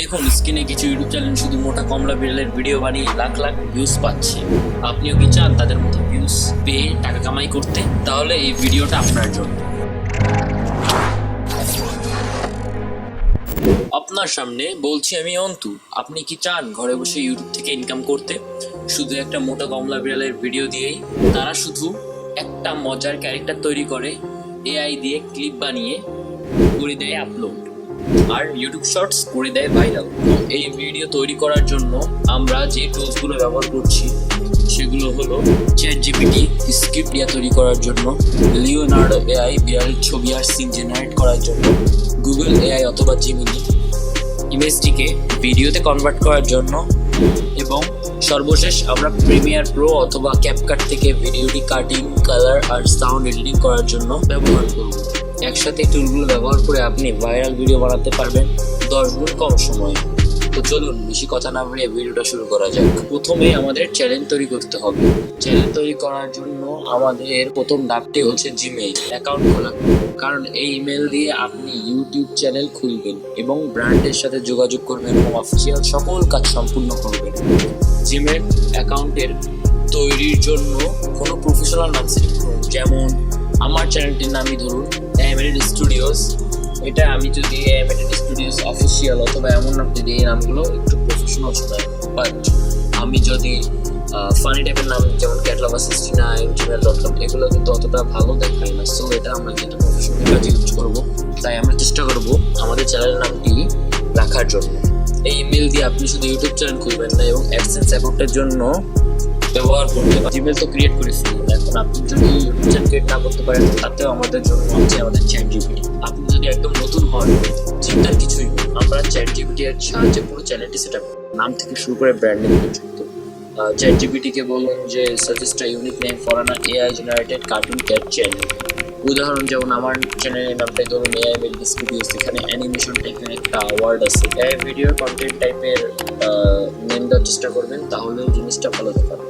দেখুন, স্ক্রিনে কিছু ইউটিউব চ্যানেল শুধু মোটা কমলা বিড়ালের ভিডিও বানিয়ে লাখ লাখ ভিউজ পাচ্ছে। আপনিও কি চান তাদের মতো ভিউজ পেয়ে টাকা কামাই করতে? তাহলে এই ভিডিওটা আপনার জন্য। আপনার সামনে বলছি আমি অন্তু। আপনি কি চান ঘরে বসে ইউটিউব থেকে ইনকাম করতে? শুধু একটা মোটা কমলা বিড়ালের ভিডিও দিয়েই? তারা শুধু একটা মজার ক্যারেক্টার তৈরি করে এআই দিয়ে ক্লিপ বানিয়ে করে দেয় আপলোড আর ইউটিউব শর্টস করে দেয় ভাইরাল এই ভিডিও তৈরি করার জন্য আমরা যে টুলসগুলো ব্যবহার করছি, সেগুলো হলো চ্যাট জিপিটি স্ক্রিপ্ট ইয়া তৈরি করার জন্য লিওনার্ডো এআই বিড়ালের ছবি আর সিন জেনারেট করার জন্য গুগল এআই অথবা জিমিনি ইমেজটিকে ভিডিওতে কনভার্ট করার জন্য, এবং সর্বশেষ আমরা প্রিমিয়ার প্রো অথবা ক্যাপকাট থেকে ভিডিওটি কাটিং কালার আর সাউন্ড এডিটিং করার জন্য ব্যবহার করব। একসাথে টুলগুলো ব্যবহার করে আপনি ভাইরাল ভিডিও বানাতে পারবেন দশ গুণ কম সময়ে। তো চলুন, বেশি কথা না বলে ভিডিওটা শুরু করা যাক। প্রথমে আমাদের চ্যানেল তৈরি করতে হবে। চ্যানেল তৈরি করার জন্য আমাদের প্রথম ধাপটি হচ্ছে জিমেইল অ্যাকাউন্ট খোলা। কারণ এই ইমেল দিয়ে আপনি ইউটিউব চ্যানেল খুলবেন এবং ব্র্যান্ডের সাথে যোগাযোগ করবেন এবং অফিসিয়াল সকল কাজ সম্পূর্ণ করবেন। জিমেল অ্যাকাউন্টের তৈরির জন্য কোনো প্রফেশনাল নাম সিলেক্ট করুন। যেমন আমার চ্যানেলটির নামই ধরুন এমিনেট স্টুডিওস এটা আমি যদি এমিনেট স্টুডিওস অফিসিয়াল অথবা এমন নাম যদি এই নামগুলো একটু প্রফেশনাল শোনায় বাট আমি যদি ফানি টাইপের নাম, যেমন ক্যাটলগা sixty nine gmail dot com এগুলো কিন্তু অতটা ভালো দেখায় না। সো এটা আমরা যেহেতু প্রফেশনাল কাজে ইউজ করব। তাই আমরা চেষ্টা করব আমাদের চ্যানেলের নামটি রাখার জন্য। এই ইমেল দিয়ে আপনি শুধু ইউটিউব চ্যানেল খুলবেন না, এবং অ্যাডসেন্স অ্যাকাউন্টের জন্য ব্যবহার করতে পারেন জিমেল তো ক্রিয়েট করেছি। এখন আপনি যদি ক্রিয়েট না করতে পারেন, তাতেও আমাদের জন্য হচ্ছে আমাদের চ্যাট জিপিটি আপনি যদি একদম নতুন হন, চিন্তার কিছুই আমরা চ্যাট জিপিটি এর সাহায্যে পুরো চ্যানেলটি সেট নাম থেকে শুরু করে ব্র্যান্ডিং পর্যন্ত। চ্যাট জিপিটিকে বলুন যে suggest unique name for an AI generated cartoon cat channel উদাহরণ যেমন আমার চ্যানেলের নামটাই ধরুন এআই মেল স্টুডিওস এখানে অ্যানিমেশন টাইপের একটা ওয়ার্ড আছে। এআই ভিডিও কন্টেন্ট টাইপের নেম দেওয়ার চেষ্টা করবেন তাহলে জিনিসটা ভালো দেখাবে।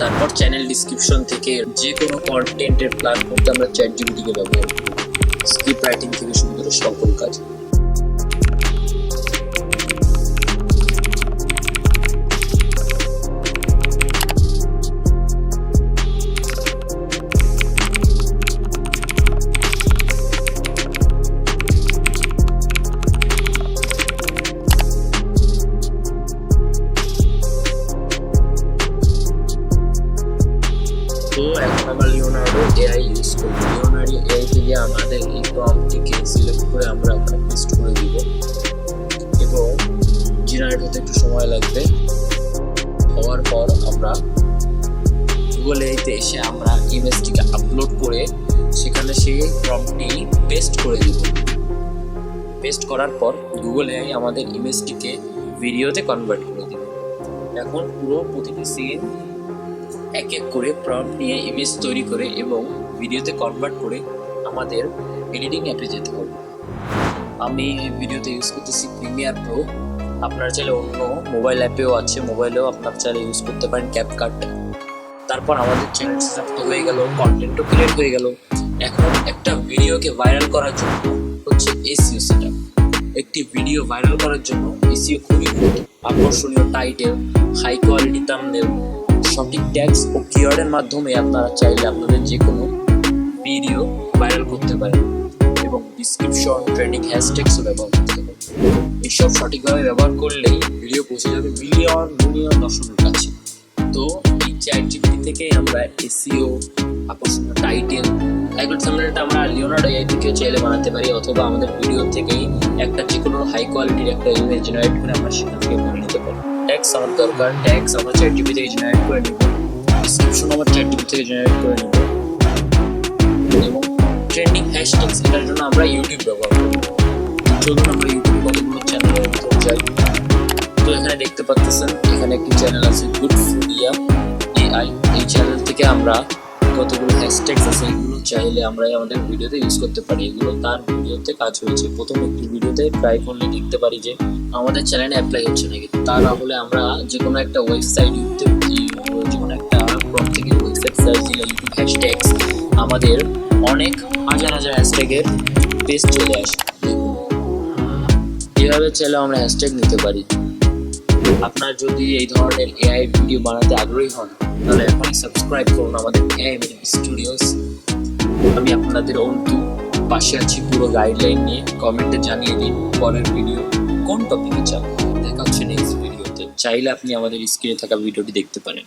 তারপর চ্যানেল ডিসক্রিপশন থেকে যে কোনো কন্টেন্টের প্ল্যাটফর্মটা আমরা চ্যাট জিপিটিকে ব্যবহার করি। স্ক্রিপ্ট রাইটিং থেকে শুরু করে সকল কাজ। তো এখন আমরা লিওনার্ডো এআই ইউজ করি লিওনার্ডো এআই থেকে আমাদের এই প্রম্পটিকে সিলেক্ট করে আমরা ওখানে পেস্ট করে দিব। এবং জেনারেট হতে একটু সময় লাগবে। হওয়ার পর আমরা গুগল এআইতে এসে আমরা ইমেজটিকে আপলোড করে সেখানে সেই প্রম্পটি পেস্ট করে দিব। পেস্ট করার পর গুগল এআই আমাদের ইমেজটিকে ভিডিওতে কনভার্ট করে দিবে। এখন পুরো প্রতিটি সিন এক এক করে প্রম্পট নিয়ে ইমেজ তৈরি করে এবং ভিডিওতে কনভার্ট করে আমাদের এডিটিং অ্যাপে যেতে হবে। আমি ভিডিওতে ইউজ করতেছি প্রিমিয়ার প্রো আপনার চাইলে অন্য মোবাইল অ্যাপেও আছে মোবাইলেও আপনার চাইলে ইউজ করতে পারেন ক্যাপকাট তারপর আমাদের চ্যানেল সেট তো হয়ে গেল কন্টেন্টও ক্রিয়েট হয়ে গেল। এখন একটা ভিডিওকে ভাইরাল করার জন্য হচ্ছে এসিও সেটআপ একটি ভিডিও ভাইরাল করার জন্য এসিও খুবই আকর্ষণীয় টাইটেল হাই কোয়ালিটি থাম্বনেল সঠিক ট্যাক্স ও কিওয়ার্ডের মাধ্যমে আপনারা চাইলে আপনাদের যে কোনো ভিডিও ভাইরাল করতে পারেন এবং ডিসক্রিপশন ট্রেন্ডিং হ্যাশট্যাগসও ব্যবহার করতে পারেন। এসব সঠিকভাবে ব্যবহার করলেই ভিডিও পৌঁছে যাবে মিলিয়ন মিলিয়ন দর্শকের কাছে। তো এই চ্যাট থেকে আমরা এসিও টাইটেল টাইটেল সামনেটা আমরা লিওনার্ডো এআই থেকেও চাইলে বানাতে পারি অথবা আমাদের ভিডিও থেকেই একটা যে কোনো হাই কোয়ালিটির একটা ইমেজ জেনারেট করে আমরা সেখান থেকে করে নিতে পারি ট্যাক্স আমার দরকার ট্যাক্স আমরা চ্যাট জিপি থেকে জেনারেট করে নিব ডিসক্রিপশন আমার চ্যাট জিপি থেকে জেনারেট করে নিব এবং ট্রেন্ডিং হ্যাশট্যাগস এটার জন্য আমরা ইউটিউব ব্যবহার করব চলুন আমরা ইউটিউবে কতগুলো চ্যানেলের ভিতরে যাই তো এখানে দেখতে পাচ্ছেন এখানে একটি চ্যানেল আছে গুড ফুডিয়া এআই এই চ্যানেল থেকে আমরা কতগুলো হ্যাশট্যাগস আছে এগুলো চাইলে আমরা আমাদের ভিডিওতে ইউজ করতে পারি। এগুলো তার ভিডিওতে কাজ হয়েছে। প্রথম একটি ভিডিওতে ট্রাই করলে দেখতে পারি যে, আমাদের চ্যানেলে অ্যাপ্লাই হচ্ছে নাকি? তা না হলে আমরা যে কোনো একটা ওয়েবসাইট ইউটিউব যে কোনো একটা ক্রম থেকে ওয়েবসাইট সার্চ দিলে হ্যাশট্যাগস আমাদের অনেক হাজার হাজার হ্যাশট্যাগের পেজ চলে আসে। এভাবে চাইলে আমরা হ্যাশট্যাগ নিতে পারি। আপনার যদি এই ধরনের এআই ভিডিও বানাতে আগ্রহী হন তাহলে এখনই সাবস্ক্রাইব করুন আমাদের এআই স্টুডিওস আমি আপনাদের অন্তু, পাশে আছি পুরো গাইডলাইন নিয়ে। কমেন্টে জানিয়ে দিন পরের ভিডিও কোন টপিকে চান দেখা হচ্ছে নেক্সট ভিডিওতে চাইলে আপনি আমাদের স্ক্রিনে থাকা ভিডিওটি দেখতে পারেন।